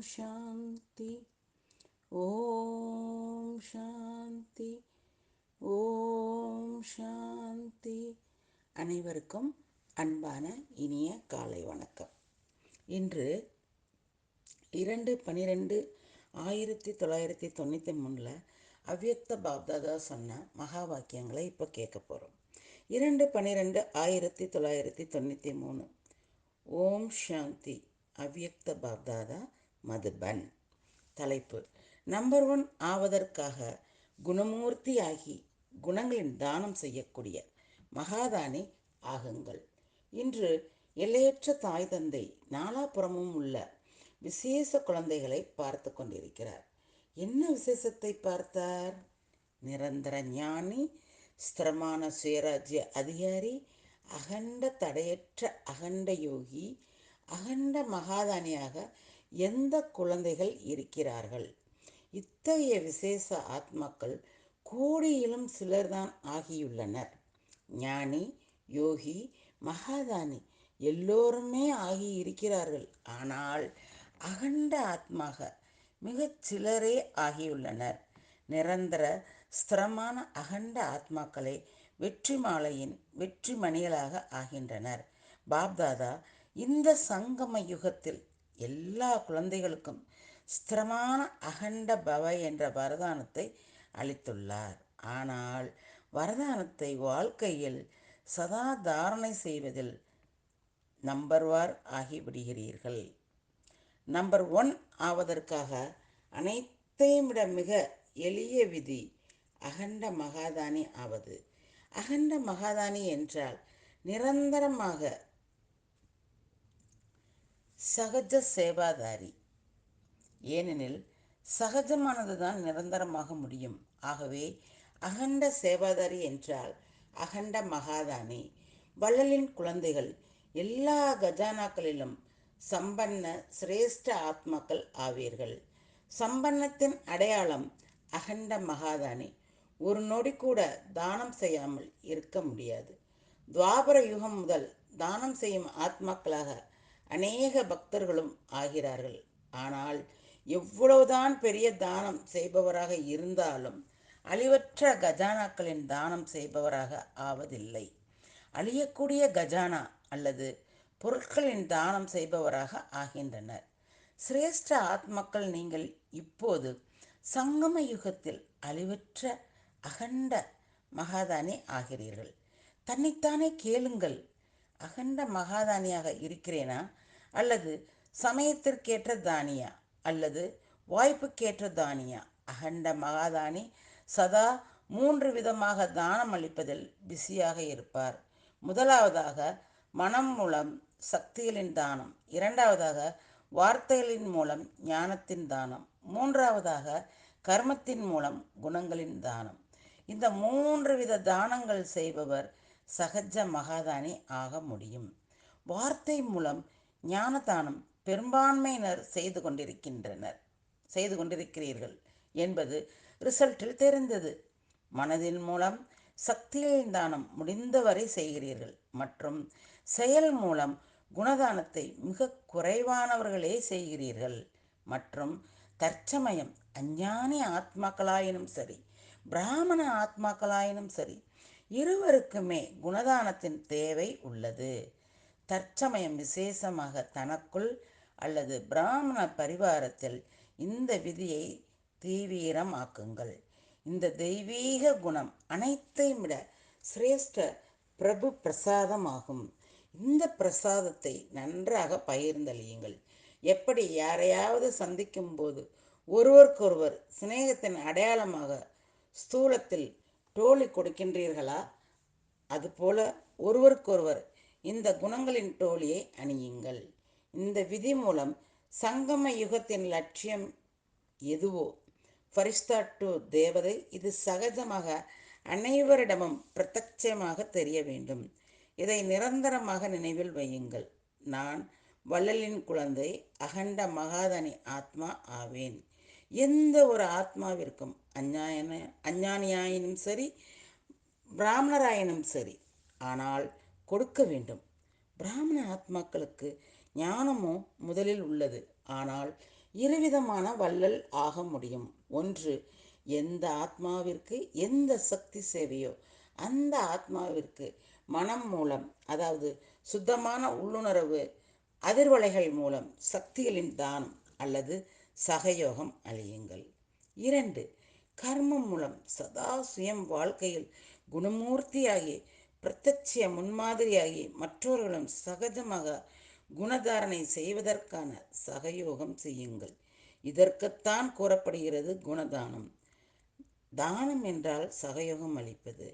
சாந்தி ஓம் சாந்தி ஓம் சாந்தி அனைவருக்கும் அன்பான இனிய காலை வணக்கம். இன்று இரண்டு பன்னிரெண்டு ஆயிரத்தி தொள்ளாயிரத்தி தொண்ணூற்றி மூணில் அவ்யக்த பாப்தாதா சொன்ன மகா வாக்கியங்களை இப்போ கேட்க போகிறோம் இரண்டு பன்னிரெண்டு ஆயிரத்தி தொள்ளாயிரத்தி தொண்ணூற்றி மூணு. ஓம் சாந்தி அவ்யக்த பாப்தாதா மதுபன். தலைப்பு நம்பர் ஒன் ஆவதற்காக குணமூர்த்தி ஆகி குணங்களின் தானம் செய்யக்கூடிய மகாதானி ஆகுங்கள். இன்று எல்லையற்ற தாய் தந்தை நாலாபுறமும் உள்ள விசேஷ குழந்தைகளை பார்த்து கொண்டிருக்கிறார். என்ன விசேஷத்தை பார்த்தார்? நிரந்தர ஞானி ஸ்திரமான சுயராஜ்ய அதிகாரி அகண்ட தடையற்ற அகண்ட யோகி அகண்ட மகாதானியாக எந்த குழந்தைகள் இருக்கிறார்கள்? இத்தகைய விசேஷ ஆத்மாக்கள் கோடியிலும் சிலர்தான் ஆகியுள்ளனர். ஞானி யோகி மகாதானி எல்லோருமே ஆகி இருக்கிறார்கள் ஆனால் அகண்ட ஆத்மாக மிகச் சிலரே ஆகியுள்ளனர். நிரந்தர ஸ்திரமான அகண்ட ஆத்மாக்களை வெற்றி மாலையின் வெற்றி மணிகளாக ஆகின்றனர். பாப்தாதா இந்த சங்கம யுகத்தில் எல்லா குழந்தைகளுக்கும் ஸ்திரமான அகண்ட பவ என்ற வரதானத்தை அளித்துள்ளார். ஆனால் வரதானத்தை வாழ்க்கையில் சதா தாரணை செய்வதில் நம்பர்வார் ஆகிவிடுகிறீர்கள். நம்பர் ஒன் ஆவதற்காக அனைத்தையும் விட மிக எளிய விதி அகண்ட மகாதானி ஆவது. அகண்ட மகாதானி என்றால் நிரந்தரமாக சகஜ சேவாதாரி. ஏனெனில் சகஜமானதுதான் நிரந்தரமாக முடியும். ஆகவே அகண்ட சேவாதாரி என்றால் அகண்ட மகாதானி. வள்ளலின் குழந்தைகள் எல்லா கஜானாக்களிலும் சம்பன்ன சிரேஷ்ட ஆத்மாக்கள் ஆவீர்கள். சம்பன்னத்தின் அடையாளம் அகண்ட மகாதானி. ஒரு நொடி கூட தானம் செய்யாமல் இருக்க முடியாது. துவாபர யுகம் முதல் தானம் செய்யும் ஆத்மாக்களாக அநேக பக்தர்களும் ஆகிறார்கள். ஆனால் எவ்வளவுதான் பெரிய தானம் செய்பவராக இருந்தாலும் அழிவற்ற கஜானாக்களின் தானம் செய்பவராக ஆவதில்லை. அழியக்கூடிய கஜானா அல்லது பொருட்களின் தானம் செய்பவராக ஆகின்றனர். சிரேஷ்ட ஆத்மக்கள் நீங்கள் இப்போது சங்கம யுகத்தில் அழிவற்ற அகண்ட மகாதானி ஆகிறீர்கள். தன்னைத்தானே கேளுங்கள். அகண்ட மகாதானியாக இருக்கிறேனா? அல்லது சமயத்திற்கேற்ற தானியா? அல்லது வாய்ப்புக்கேற்ற தானியா? அகண்ட மகாதானி சதா மூன்று விதமாக தானம் அளிப்பதில் பிஸியாக இருப்பார். முதலாவதாக மனம் மூலம் சக்திகளின் தானம். இரண்டாவதாக வார்த்தைகளின் மூலம் ஞானத்தின் தானம். மூன்றாவதாக கர்மத்தின் மூலம் குணங்களின் தானம். இந்த மூன்று வித தானங்கள் செய்பவர் சகஜ மகாதானி ஆக முடியும். வார்த்தை மூலம் ஞானதானம் பெரும்பான்மையினர் செய்து கொண்டிருக்கின்றனர். செய்து கொண்டிருக்கிறீர்கள் என்பது ரிசல்ட்டில் தெரிந்தது. மனதின் மூலம் சக்திகளின் தானம் முடிந்தவரை செய்கிறீர்கள். மற்றும் செயல் மூலம் குணதானத்தை மிக குறைவானவர்களே செய்கிறீர்கள். மற்றும் தற்சமயம் அஞ்ஞானி ஆத்மாக்களாயினும் சரி பிராமண ஆத்மாக்களாயினும் சரி இருவருக்குமே குணதானத்தின் தேவை உள்ளது. தற்சமயம் விசேஷமாக தனக்குள் அல்லது பிராமண பரிவாரத்தில் இந்த விதியை தீவிரமாக்குங்கள். இந்த தெய்வீக குணம் அனைத்தையும் விட சிரேஷ்ட பிரபு பிரசாதமாகும். இந்த பிரசாதத்தை நன்றாக பகிர்ந்தளியுங்கள். எப்படி யாரையாவது சந்திக்கும் போது ஒருவருக்கொருவர் சிநேகத்தின் அடையாளமாக ஸ்தூலத்தில் டோலி கொடுக்கின்றீர்களா? அதுபோல ஒருவருக்கொருவர் இந்த குணங்களின் டோலியை அணியுங்கள். இந்த விதி மூலம் சங்கம யுகத்தின் லட்சியம் எதுவோ? ஃபரிஸ்தா டு தேவதை இது சகஜமாக அனைவரிடமும் பிரத்யட்சமாக தெரிய வேண்டும். இதை நிரந்தரமாக நினைவில் வையுங்கள். நான் வள்ளலின் குழந்தை அகண்ட மகாதனி ஆத்மா ஆவேன். எந்த ஒரு ஆத்மாவிற்கும் அஞ்ஞான அஞ்ஞானியாயினும் சரி பிராமணராயினும் சரி ஆனால் கொடுக்க வேண்டும். பிராமண ஆத்மாக்களுக்கு ஞானமோ முதலில் உள்ளது. ஆனால் இருவிதமான வள்ளல் ஆக முடியும். ஒன்று எந்த ஆத்மாவிற்கு எந்த சக்தி சேவையோ அந்த ஆத்மாவிற்கு மனம் மூலம் அதாவது சுத்தமான உள்ளுணர்வு அதிர்வலைகள் மூலம் சக்திகளின் தானம் அல்லது சகயோகம் அழியுங்கள். இரண்டு கர்மம் மூலம் சதா சுயம் வாழ்க்கையில் குணமூர்த்தியாகி பிரத்யட்சிய முன்மாதிரியாகி மற்றவர்களும் சகஜமாக குணதாரணை செய்வதற்கான சகயோகம் செய்யுங்கள். இதற்குத்தான் கூறப்படுகிறது குணதானம். தானம் என்றால் சகயோகம் அளிப்பது.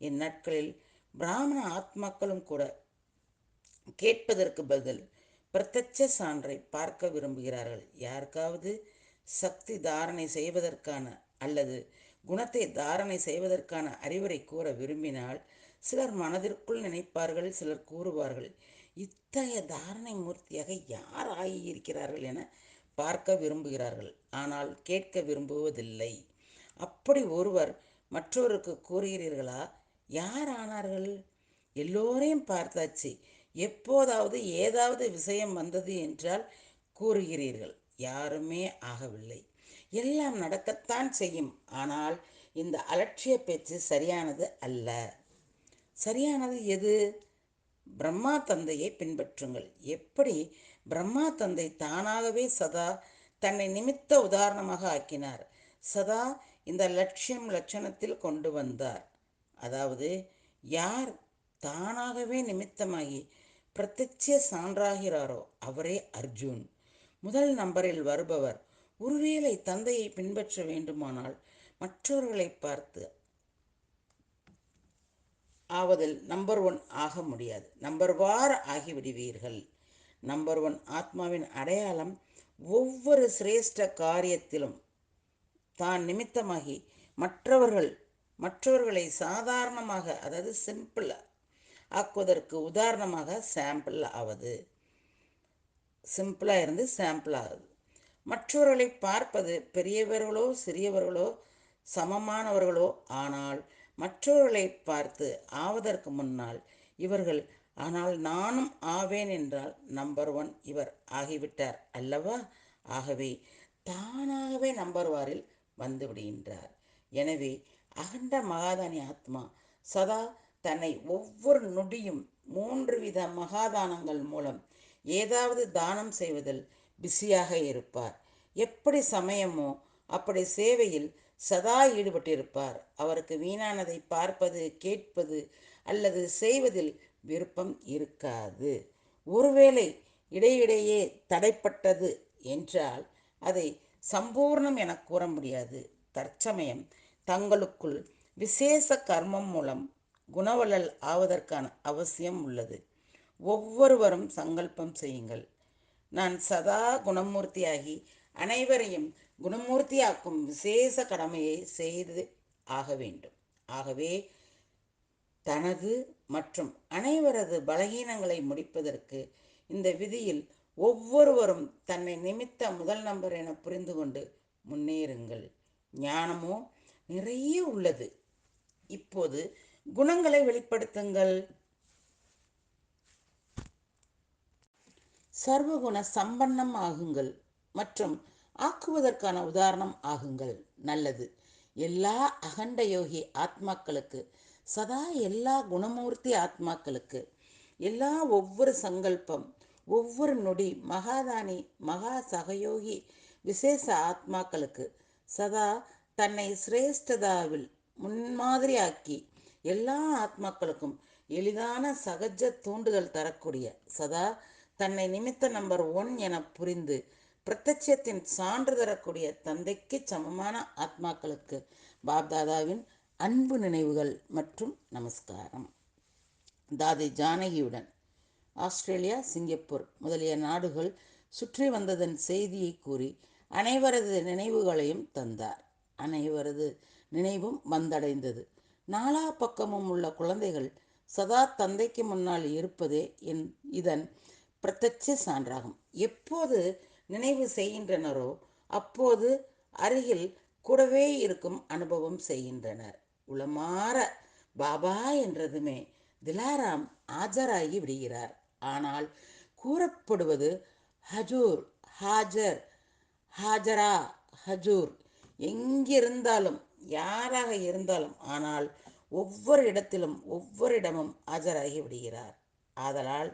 இந்நாட்களில் பிராமண ஆத்மாக்களும் கூட கேட்பதற்கு பதில் பிரத்யட்ச சான்றை பார்க்க விரும்புகிறார்கள். யாருக்காவது சக்தி தாரணை செய்வதற்கான அல்லது குணத்தை தாரணை செய்வதற்கான அறிவுரை கூற விரும்பினால் சிலர் மனதிற்குள் நினைப்பார்கள் சிலர் கூறுவார்கள் இத்தகைய தாரணை மூர்த்தியாக யார் ஆகியிருக்கிறார்கள் என பார்க்க விரும்புகிறார்கள். ஆனால் கேட்க விரும்புவதில்லை. அப்படி ஒருவர் மற்றவருக்கு கூறுகிறீர்களா? யார் ஆனார்கள்? எல்லோரையும் பார்த்தாச்சு. எப்போதாவது ஏதாவது விஷயம் வந்தது என்றால் கூறுகிறீர்கள். யாருமே ஆகவில்லை. எல்லாம் நடக்கத்தான் செய்யும். ஆனால் இந்த அலட்சிய பேச்சு சரியானது அல்ல. சரியானது எது? பிரம்மா தந்தையை பின்பற்றுங்கள். எப்படி? பிரம்மா தந்தை தானாகவே சதா தன்னை நிமித்த உதாரணமாக ஆக்கினார். சதா இந்த லட்சியம் லட்சணத்தில் கொண்டு வந்தார். அதாவது யார் தானாகவே நிமித்தமாகி பிரத்யட்ச சான்றாகிறாரோ அவரே அர்ஜுன். முதல் நம்பரில் வருபவர் ஒருவேளை தந்தையை பின்பற்ற வேண்டுமானால் மற்றவர்களை பார்த்து ஆவதில் நம்பர் ஒன் ஆக முடியாது. நம்பர் வார் ஆகிவிடுவீர்கள். நம்பர் ஒன் ஆத்மாவின் அடையாளம் ஒவ்வொரு சிரேஷ்ட காரியத்திலும் தான் நிமித்தமாகி மற்றவர்கள் மற்றவர்களை சாதாரணமாக அதாவது சிம்பிள் ஆக்குவதற்கு உதாரணமாக சாம்பிள் ஆவது. சிம்பிளாக இருந்து சாம்பிள் ஆகுது. மற்றவர்களை பார்ப்பது பெரியவர்களோ சிறியவர்களோ சமமானவர்களோ ஆனால் மற்றவர்களை பார்த்து ஆவதற்கு முன்னால் இவர்கள் ஆனால் நானும் ஆவேன் என்றால் நம்பர் ஒன் இவர் ஆகிவிட்டார் அல்லவா? ஆகவே தானாகவே நம்பர் வாரில் வந்து விடுகின்றார். எனவே அகண்ட மகாதானி ஆத்மா சதா தன்னை ஒவ்வொரு நொடியும் மூன்று வித மகாதானங்கள் மூலம் ஏதாவது தானம் செய்வதில் பிஸியாக இருப்பார். எப்படி சமயமோ அப்படி சேவையில் சதா ஈடுபட்டிருப்பார். அவருக்கு வீணானதை பார்ப்பது கேட்பது அல்லது செய்வதில் விருப்பம் இருக்காது. ஒருவேளை இடையிடையே தடைப்பட்டது என்றால் அதை சம்பூர்ணம் என கூற முடியாது. தற்சமயம் தங்களுக்குள் விசேஷ கர்மம் மூலம் குணவளல் ஆவதற்கான அவசியம் உள்ளது. ஒவ்வொருவரும் சங்கல்பம் செய்யுங்கள். நான் சதா குணமூர்த்தியாகி அனைவரையும் குணமூர்த்தியாக்கும் விசேஷ கடமையை செய்து ஆக வேண்டும். ஆகவே தனது மற்றும் அனைவரது பலகீனங்களை முடிப்பதற்கு இந்த விதியில் ஒவ்வொருவரும் தன்னை நிமித்த முதல் நம்பர் என புரிந்து கொண்டு முன்னேறுங்கள். ஞானமோ நிறைய உள்ளது. இப்போது குணங்களை வெளிப்படுத்துங்கள். சர்வகுண சம்பன்னம் ஆகுங்கள் மற்றும் ஆக்குவதற்கான உதாரணம் ஆகுங்கள். நல்லது. எல்லா அகண்ட யோகி ஆத்மாக்களுக்கு சதா எல்லா குணமூர்த்தி ஆத்மாக்களுக்கு எல்லா ஒவ்வொரு சங்கல்பம் ஒவ்வொரு நொடி மகாதானி மகா சகயோகி விசேஷ ஆத்மாக்களுக்கு சதா தன்னை சிரேஷ்டதாவில் முன்மாதிரியாக்கி எல்லா ஆத்மாக்களுக்கும் எளிதான சகஜ தூண்டுதல் தரக்கூடிய சதா தன்னை நிமித்த நம்பர் ஒன் என புரிந்து பிரத்யட்சத்தின் சான்று தரக்கூடிய தந்தைக்கு சமமான ஆத்மாக்களுக்கு பாப்தாதாவின் அன்பு நினைவுகள் மற்றும் நமஸ்காரம். தாதி ஜானகியுடன் ஆஸ்திரேலியா சிங்கப்பூர் முதலிய நாடுகள் சுற்றி வந்ததன் செய்தியை கூறி அனைவரது நினைவுகளையும் தந்தார். அனைவரது நினைவும் வந்தடைந்தது. நாலா பக்கமும் உள்ள குழந்தைகள் சதா தந்தைக்கு முன்னால் இருப்பதே என் இதன் பிரத்யட்ச சான்றாகும். எப்போது நினைவு செய்கின்றனரோ அப்போது அருகில் கூடவே இருக்கும் அனுபவம் செய்கின்றனர். உளமாற பாபா என்றதுமே திலாராம் ஆஜராகி விடுகிறார். ஆனால் கூறப்படுவது ஹஜூர் ஹாஜர் ஹாஜரா ஹஜூர் எங்கிருந்தாலும் யாராக இருந்தாலும் ஆனால் ஒவ்வொரு இடத்திலும் ஒவ்வொரு இடமும் ஆஜராகி விடுகிறார். ஆதலால்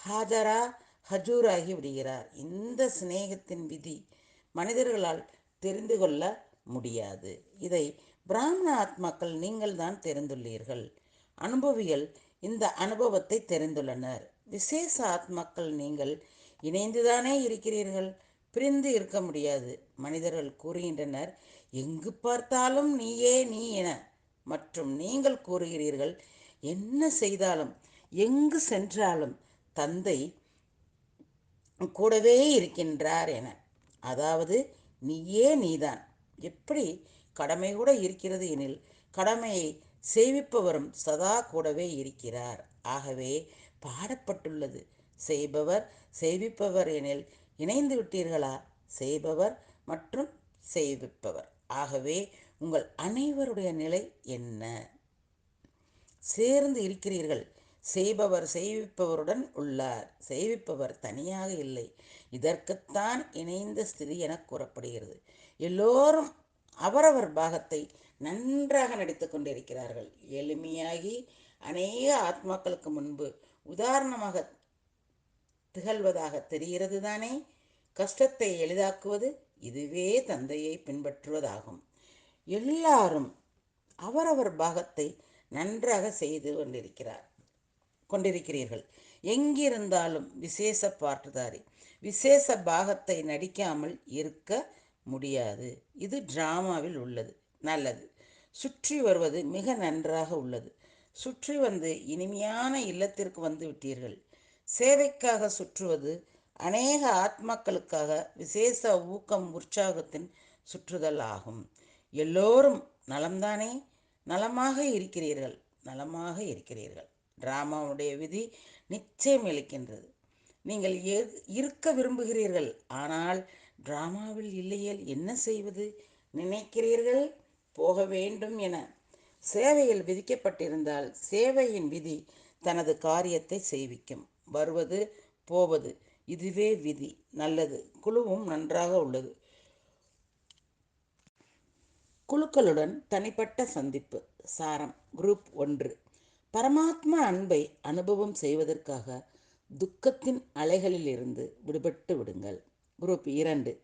ஹாஜரா ஹஜூராகி விடுகிறார். இந்த சிநேகத்தின் விதி மனிதர்களால் தெரிந்து கொள்ள முடியாது. இதை பிராமண ஆத்மாக்கள் நீங்கள் தான் தெரிந்துள்ளீர்கள். அனுபவிகள் இந்த அனுபவத்தை தெரிந்துள்ளனர். விசேஷ ஆத்மாக்கள் நீங்கள் இணைந்துதானே இருக்கிறீர்கள்? பிரிந்து இருக்க முடியாது. மனிதர்கள் கூறுகின்றனர் எங்கு பார்த்தாலும் நீயே நீ என. மற்றும் நீங்கள் கூறுகிறீர்கள் என்ன செய்தாலும் எங்கு சென்றாலும் தந்தை கூடவே இருக்கின்றார் என. அதாவது நீயே நீதான். எப்படி கடமை கூட இருக்கிறது எனில் கடமையை செய்விப்பவரும் சதா கூடவே இருக்கிறார். ஆகவே பாடப்பட்டுள்ளது. செய்பவர் செய்விப்பவர் எனில் இணைந்து விட்டீர்களா? செய்பவர் மற்றும் செய்விப்பவர் ஆகவே உங்கள் அனைவருடைய நிலை என்ன? சேர்ந்து இருக்கிறீர்கள். செய்பவர் செய்விப்பவருடன் உள்ளார். செய்விப்பவர் தனியாக இல்லை. இதற்குத்தான் இணைந்த ஸ்திதி என கூறப்படுகிறது. எல்லோரும் அவரவர் பாகத்தை நன்றாக நடித்து கொண்டிருக்கிறார்கள். எளிமையாகி அநேக ஆத்மாக்களுக்கு முன்பு உதாரணமாக திகழ்வதாக தெரிகிறது தானே கஷ்டத்தை எளிதாக்குவது இதுவே தந்தையை பின்பற்றுவதாகும். எல்லாரும் அவரவர் பாகத்தை நன்றாக செய்து கொண்டிருக்கிறார். கொண்டிருக்கிறீர்கள். எங்கிருந்தாலும் விசேஷ பாட்டுதாரி. விசேஷ பாகத்தை நடிக்காமல் இருக்க முடியாது. இது டிராமாவில் உள்ளது. நல்லது. சுற்றி வருவது மிக நன்றாக உள்ளது. சுற்றி வந்து இனிமையான இல்லத்திற்கு வந்து விட்டீர்கள். சேவைக்காக சுற்றுவது அநேக ஆத்மாக்களுக்காக விசேஷ ஊக்கம் உற்சாகத்தின் சுற்றுதல் ஆகும். எல்லோரும் நலம்தானே? நலமாக இருக்கிறீர்கள். நலமாக இருக்கிறீர்கள். டிராமாவுடைய விதி நிச்சயம் அளிக்கின்றது நீங்கள் இருக்க விரும்புகிறீர்கள் ஆனால் டிராமாவில் இல்லையேல் என்ன செய்வது? நினைக்கிறீர்கள்? போக வேண்டும் என. சேவையில் விதிக்கப்பட்டிருந்தால் சேவையின் விதி தனது காரியத்தை செய்விக்கும். வருவது போவது இதுவே விதி. நல்லது. குழுவும் நன்றாக உள்ளது. குழுக்களுடன் தனிப்பட்ட சந்திப்பு. சாரம். குரூப் ஒன்று. பரமாத்மா அன்பை அனுபவம் செய்வதற்காக துக்கத்தின் அலைகளிலிருந்து விடுபட்டு விடுங்கள். குரூப் இரண்டு.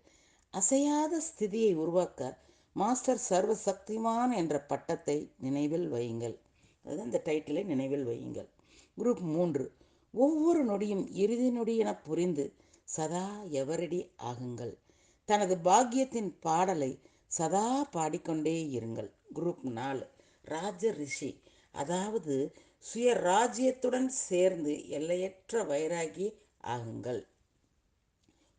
அசையாத ஸ்திதியை உருவாக்க மாஸ்டர் சர்வ சக்திமான் என்ற பட்டத்தை நினைவில் வையுங்கள். அதாவது இந்த டைட்டிலை நினைவில் வையுங்கள். குரூப் மூன்று. ஒவ்வொரு நொடியும் இறுதி நொடி என புரிந்து சதா எவரடி ஆகுங்கள். தனது பாக்கியத்தின் பாடலை சதா பாடிக்கொண்டே இருங்கள். குரூப் நாலு. ராஜ ரிஷி. அதாவது சுய ராஜ்யத்துடன் சேர்ந்து எல்லையற்ற வைராகி ஆகுங்கள்.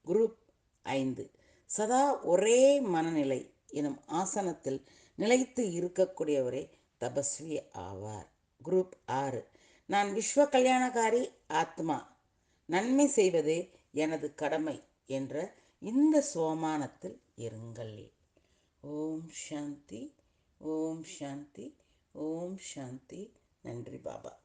குரூப் ஐந்து. சதா ஒரே மனநிலை எனும் ஆசனத்தில் நிலைத்து இருக்கக்கூடியவரே தபஸ்வி ஆவார். குரூப் ஆறு. நான் விஸ்வ கல்யாணகாரி ஆத்மா. நன்மை செய்வதே எனது கடமை என்ற இந்த சோமானத்தில் இருங்கள். ஓம் சாந்தி. ஓம் சாந்தி. ஓம் சாந்தி. நன்றி பாபா.